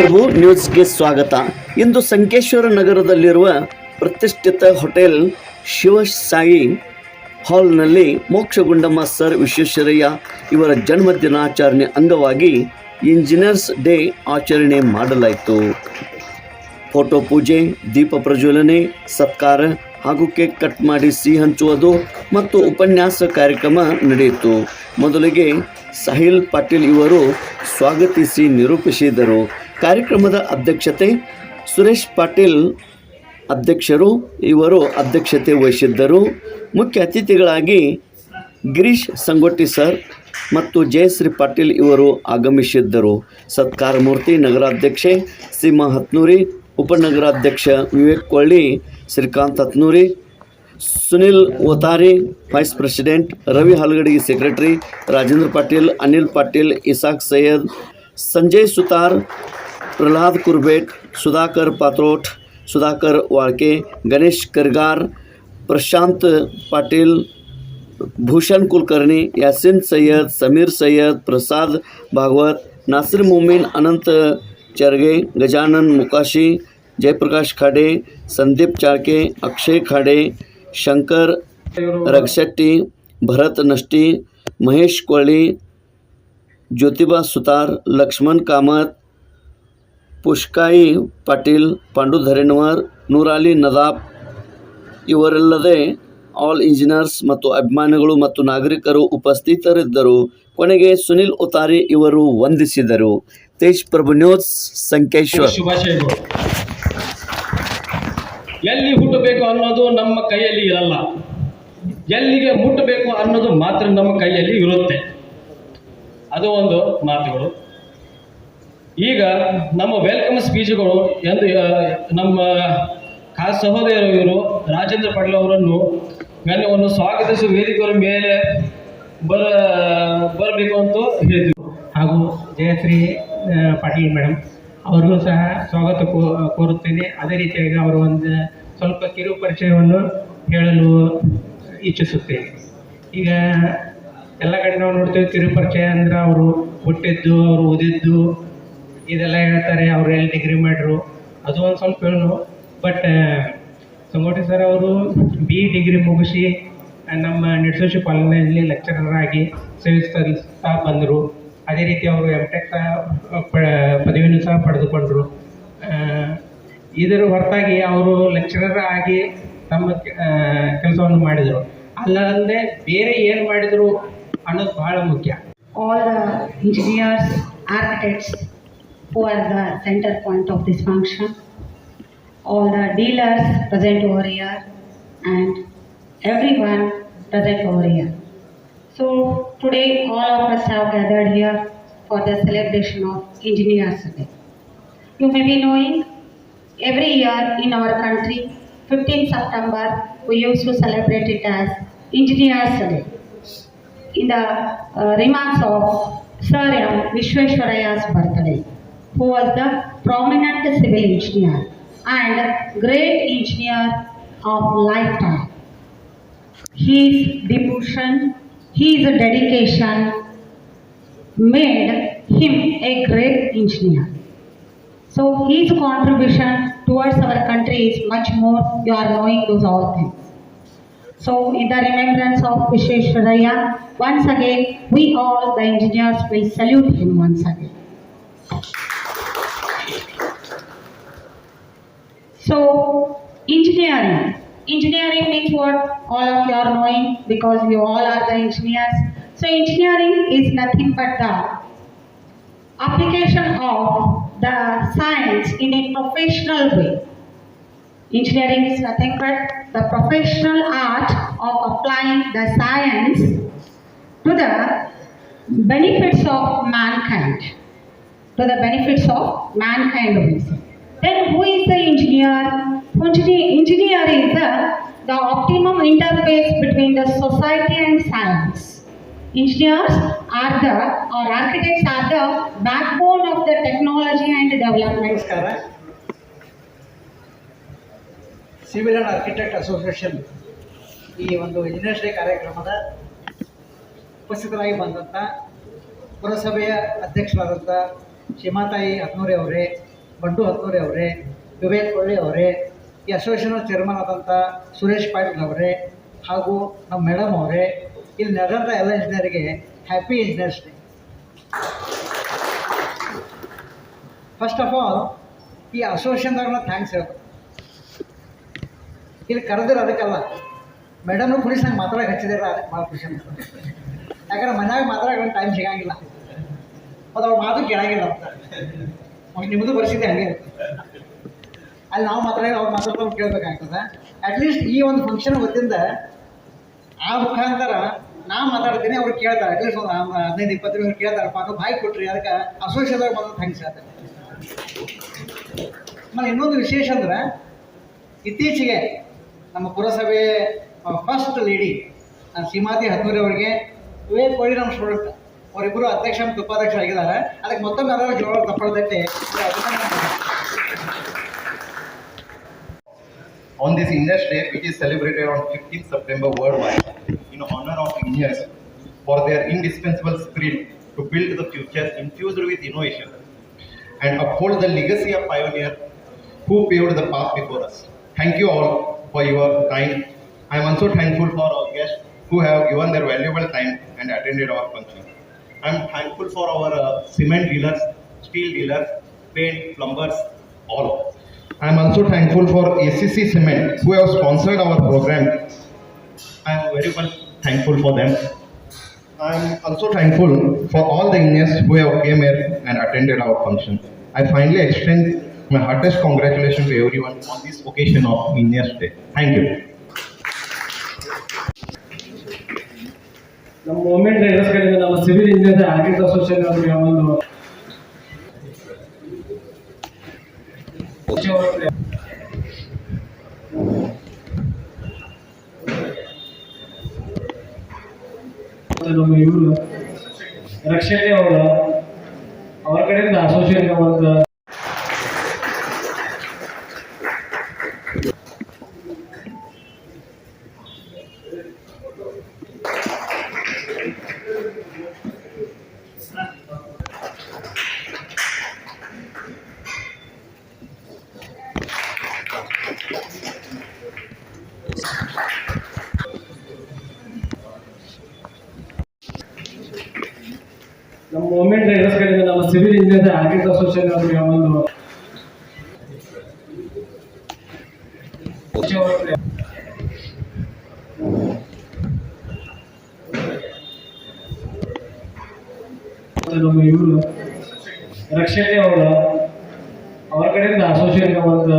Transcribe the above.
ಪ್ರಭು ನ್ಯೂಸ್ಗೆ ಸ್ವಾಗತ. ಇಂದು ಸಂಕೇಶ್ವರ ನಗರದಲ್ಲಿರುವ ಪ್ರತಿಷ್ಠಿತ ಹೋಟೆಲ್ ಶಿವಸಾಯಿ ಹಾಲ್ನಲ್ಲಿ ಮೋಕ್ಷಗುಂಡಮ್ಮ ಸರ್ ವಿಶ್ವೇಶ್ವರಯ್ಯ ಇವರ ಜನ್ಮ ದಿನಾಚರಣೆ ಅಂಗವಾಗಿ ಇಂಜಿನಿಯರ್ಸ್ ಡೇ ಆಚರಣೆ ಮಾಡಲಾಯಿತು. ಫೋಟೋ ಪೂಜೆ, ದೀಪ ಪ್ರಜ್ವಲನೆ, ಸತ್ಕಾರ ಹಾಗೂ ಕೇಕ್ ಕಟ್ ಮಾಡಿ ಸಿಹಿ ಹಂಚುವುದು ಮತ್ತು ಉಪನ್ಯಾಸ ಕಾರ್ಯಕ್ರಮ ನಡೆಯಿತು. ಮೊದಲಿಗೆ ಸಾಹಿಲ್ ಪಾಟೀಲ್ ಇವರು ಸ್ವಾಗತಿಸಿ ನಿರೂಪಿಸಿದರು. ಕಾರ್ಯಕ್ರಮದ ಅಧ್ಯಕ್ಷತೆ ಸುರೇಶ್ ಪಾಟೀಲ್ ಅಧ್ಯಕ್ಷರು, ಇವರು ಅಧ್ಯಕ್ಷತೆ ವಹಿಸಿದ್ದರು. ಮುಖ್ಯ ಅತಿಥಿಗಳಾಗಿ ಗಿರೀಶ್ ಸಂಗೊಟ್ಟಿ ಸರ್ ಮತ್ತು ಜಯಶ್ರೀ ಪಾಟೀಲ್ ಇವರು ಆಗಮಿಸಿದ್ದರು. ಸತ್ಕಾರಮೂರ್ತಿ, ನಗರಾಧ್ಯಕ್ಷೆ Seema ಹತ್ನೂರಿ ಉಪನಗರಾಧ್ಯಕ್ಷ Vivek Kolli Srikanth Hatnuri Sunil Otari vice president Ravi Halagadi secretary Rajendra Patil Anil Patil Isaq Syed Sanjay Sutar Prahlad Kurbet Sudhakar Patrot Sudhakar Walke Ganesh Kargar Prashant Patil Bhushan Kulkarni Yasin Syed Sameer Syed Prasad Bhagwat Nasir Momin Anant Charge Gajanan Mukashi Jayaprakash Khade Sandeep ಚಾಳ್ಕೆ Akshay Khade Shankar ರಗಶೆಟ್ಟಿ Bharat ನಷ್ಟಿ Mahesh ಕೊಳ್ಳಿ Jyotiba Sutar Lakshman Kamath ಪುಷ್ಕಾಯಿ Patil Pandu ಧರೇಣ್ವರ್ ನೂರಾಲಿ Nadab ಇವರಲ್ಲದೆ all engineers ಮತ್ತು ಅಭಿಮಾನಿಗಳು ಮತ್ತು ನಾಗರಿಕರು ಉಪಸ್ಥಿತರಿದ್ದರು ಕೊನೆಗೆ ಸುನಿಲ್ ಉತಾರಿ ಇವರು ವಂದಿಸಿದರು ತೇಜ್ ಪ್ರಭು news Sankeshwar ಶುಭಾಶಯಗಳು ಎಲ್ಲಿ ಹುಟ್ಟಬೇಕು ಅನ್ನೋದು ನಮ್ಮ ಕೈಯಲ್ಲಿ ಇರಲ್ಲ. ಎಲ್ಲಿಗೆ ಮುಟ್ಟಬೇಕು ಅನ್ನೋದು ಮಾತ್ರ ನಮ್ಮ ಕೈಯಲ್ಲಿ ಇರುತ್ತೆ. ಅದು ಒಂದು ಮಾತುಗಳು. ಈಗ ನಮ್ಮ ವೆಲ್ಕಮ್ ಸ್ಪೀಚ್ಗಳು ಎಂದು ನಮ್ಮ ಖಾಸ ಸಹೋದರರು ಇವರು ರಾಜೇಂದ್ರ ಪಾಟೀಲ್ ಅವರನ್ನು ಗಣ್ಯವನ್ನು ಸ್ವಾಗತಿಸುವ ವೇದಿಕೆಯವರ ಮೇಲೆ ಬರ, ಬರಬೇಕು ಅಂತ ಹೇಳಿದರು ಹಾಗೂ ಜಯಶ್ರೀ ಪಾಟೀಲ್ ಮೇಡಮ್ ಅವ್ರಿಗೂ ಸಹ ಸ್ವಾಗತ ಕೋ- ಕೋರುತ್ತೇನೆ. ಅದೇ ರೀತಿಯಾಗಿ ಅವರು ಒಂದು ಸ್ವಲ್ಪ ಕಿರು ಪರಿಚಯವನ್ನು ಹೇಳಲು ಇಚ್ಛಿಸುತ್ತೇನೆ. ಈಗ ಎಲ್ಲ ಕಡೆ ನಾವು ನೋಡ್ತೇವೆ ಕಿರು ಪರಿಚಯ ಅಂದ್ರೆ ಅವರು ಹುಟ್ಟಿದ್ದು, ಅವರು ಓದಿದ್ದು, ಇದೆಲ್ಲ ಹೇಳ್ತಾರೆ, ಅವರು ಎಲ್ಲಿ ಡಿಗ್ರಿ ಮಾಡ್ರು. ಅದು ಒಂದು ಸ್ವಲ್ಪ ಹೇಳು ಬಟ್ ಸಂಗೋಟಿ ಸರ್ ಅವರು ಬಿ ಡಿಗ್ರಿ ಮುಗಿಸಿ ನಮ್ಮ ನಿರ್ಸೋಶಿ ಕಾಲೇಜಿನಲ್ಲಿ ಲೆಕ್ಚರರ್ ಆಗಿ ಸೇವೆ ಸಲ್ಲಿಸ್ತಾ ಬಂದರು. ಅದೇ ರೀತಿ ಅವರು ಎಂ ಟೆಕ್ ಪದವಿಯನ್ನು ಸಹ ಪಡೆದುಕೊಂಡರು ಇದರ ಹೊರತಾಗಿ ಅವರು ಲೆಕ್ಚರರ್ ಆಗಿ ತಮ್ಮ ಕೆಲಸವನ್ನು ಮಾಡಿದರು ಅಲ್ಲದೆ ಬೇರೆ ಏನು ಮಾಡಿದರು ಅನ್ನೋದು ಬಹಳ ಮುಖ್ಯ all the engineers, architects who are the center point of this function, all the dealers present over here, and everyone present over here. So today all of us have gathered here for the celebration of Engineers Day. You may be knowing every year in our country, 15th September, we used to celebrate it as Engineers Day in the uh, remarks of Sir M. Vishweshwaraya's birthday, who was the prominent civil engineer and great engineer of lifetime. His devotion, his dedication made him a great engineer. So his contribution towards our country is much more, you are knowing those all things. So, in the remembrance of Vishweshwaraya, once again, we all, the engineers, we salute him once again. So, engineering. Engineering means what? All of you are knowing because you all are the engineers. So, engineering is nothing but the application of the science in a professional way. Engineering is nothing but the professional art of applying the science to the benefits of mankind. To the benefits of mankind. Then who is the engineer? Engineer, engineer is the, the optimum interface between the society and science. Engineers are the, or architects are the backbone of the technology and development. Civil and architect association ಈ ಒಂದು engineers day ಕಾರ್ಯಕ್ರಮದ ಉಪಸ್ಥಿತರಾಗಿ ಬಂದಂಥ ಪುರಸಭೆಯ ಅಧ್ಯಕ್ಷರಾದಂಥ ಶಿಮಾತಾಯಿ ಹತ್ನೂರಿ ಅವರೇ ಬಂಡು ಹತ್ನೂರಿ ಅವರೇ ವಿವೇಕ್ ಕೊಳ್ಳಿ ಅವರೇ ಈ ಅಸೋಸಿಯೇಷನ್ ಚೇರ್ಮನ್ ಆದಂಥ ಸುರೇಶ್ ಪಾಟೀಲ್ ಅವರೇ ಹಾಗೂ ನಮ್ಮ ಮೇಡಮ್ ಅವರೇ, ಇಲ್ಲಿ ನಡೆದಂಥ ಎಲ್ಲ ಇಂಜಿನಿಯರಿಗೆ happy engineers day first of all ಈ ಅಸೋಸಿಯೇಷನ್ದವ್ರನ್ನ ಥ್ಯಾಂಕ್ಸ್ ಹೇಳ್ಬೇಕು. ಇಲ್ಲಿ ಕರೆದಿರೋ ಅದಕ್ಕಲ್ಲ. ಮೇಡಮ್ನು ಪುಲೀಸ್ ನಂಗೆ ಮಾತ್ರ ಹಚ್ಚಿದಾರ, ಅದಕ್ಕೆ ಭಾಳ ಖುಷಿ ಯಾಕಂದ್ರೆ ಮನ್ಯಾಗ ಮಾತ್ರ ಟೈಮ್ ಸಿಗಂಗಿಲ್ಲ. ಮತ್ತು ಅವ್ರ ಮಾತು ಕೇಳಂಗಿಲ್ಲ ಅಂತ. ನಿಮ್ಮದು ಪರಿಸ್ಥಿತಿ ಹಂಗೆ ಅಲ್ಲಿ ನಾವು ಮಾತಾಡಿ ಅವ್ರು ಮಾತಾಡ್ಕೊಂಡು ಕೇಳಬೇಕಾಗ್ತದೆ. ಅಟ್ಲೀಸ್ಟ್ ಈ ಒಂದು ಫಂಕ್ಷನ್ ಹೊತ್ತಿಂದ ಆ ಮುಖಾಂತರ ನಾ ಮಾತಾಡ್ತೀನಿ, ಅವ್ರು ಕೇಳ್ತಾರೆ. ಅಟ್ಲೀಸ್ಟ್ ಒಂದು ಹದಿನೈದು ಇಪ್ಪತ್ತು ನಿಮಿಷ ಕೇಳ್ತಾರೆ. ಪಾಪ ಬಾಯಿ ಕೊಟ್ರಿ, ಅದಕ್ಕೆ ಅಸೋಸಿಯೇಷನ್ ಬಂದು ಥ್ಯಾಂಕ್ಸ್ ಹೇಳ್ತಾರೆ. ಆಮೇಲೆ ಇನ್ನೊಂದು ವಿಶೇಷ ಅಂದ್ರೆ, ಇತ್ತೀಚೆಗೆ ನಮ್ಮ ಪುರಸಭೆ ಫಸ್ಟ್ ಲೇಡಿ ಸೀಮಾತಿ ಹತ್ತೂರಿ ಅವರಿಗೆ ವಿವೇಕ್ ಕೋಳಿ ನಮ್ಮ ಸ್ಟೂಡೆಂಟ್ ಅವರಿಬ್ಬರು ಅಧ್ಯಕ್ಷ ಮತ್ತು ಉಪಾಧ್ಯಕ್ಷ ಆಗಿದ್ದಾರೆ. ಅದಕ್ಕೆ ಮತ್ತೊಮ್ಮೆ ಅದರ ಜೋಳ ತಪ್ಪಳದಕ್ಕೆ on this English Day, which is celebrated on 15th September worldwide, in honor of engineers for their indispensable spirit to build the future infused with innovation and uphold the legacy of pioneers who paved the path before us. Thank you all for your time. I am also thankful for our guests who have given their valuable time and attended our function. I am thankful for our uh, cement dealers, steel dealers, paint, plumbers, all. I am also thankful for ACC Cement who have sponsored our program. I am very much thankful for them. I am also thankful for all the engineers who have came here and attended our function. I finally extend my heartiest congratulations to everyone on this occasion of Engineers Day. Thank you. ನಮ್ಮ movement leaders ಕಡೆಯಿಂದ ನಮ್ಮ civil engineer architect association ಅವರಿಗೆ ಒಂದು ನಮ್ಮ ಇವರು ರಕ್ಷಣೆ ಅವರ. ಅವರ ಕಡೆಯಿಂದ ಅಸೋಸಿಯೇಟ್ ಒಂದು ಸಿವಿಲ್ ಇಂಜಿನಿಯರ್ ಆರ್ಕಿಟೆಕ್ಟ್ ಅಸೋಸಿಯೇಷನ್ ಅವರಿಗೆ ಒಂದು ನಮ್ಮ ಇವರು ರಕ್ಷಣೆ ಅವರ. ಅವ್ರ ಕಡೆಯಿಂದ ಅಸೋಸಿಯೇಷನ್ ಒಂದು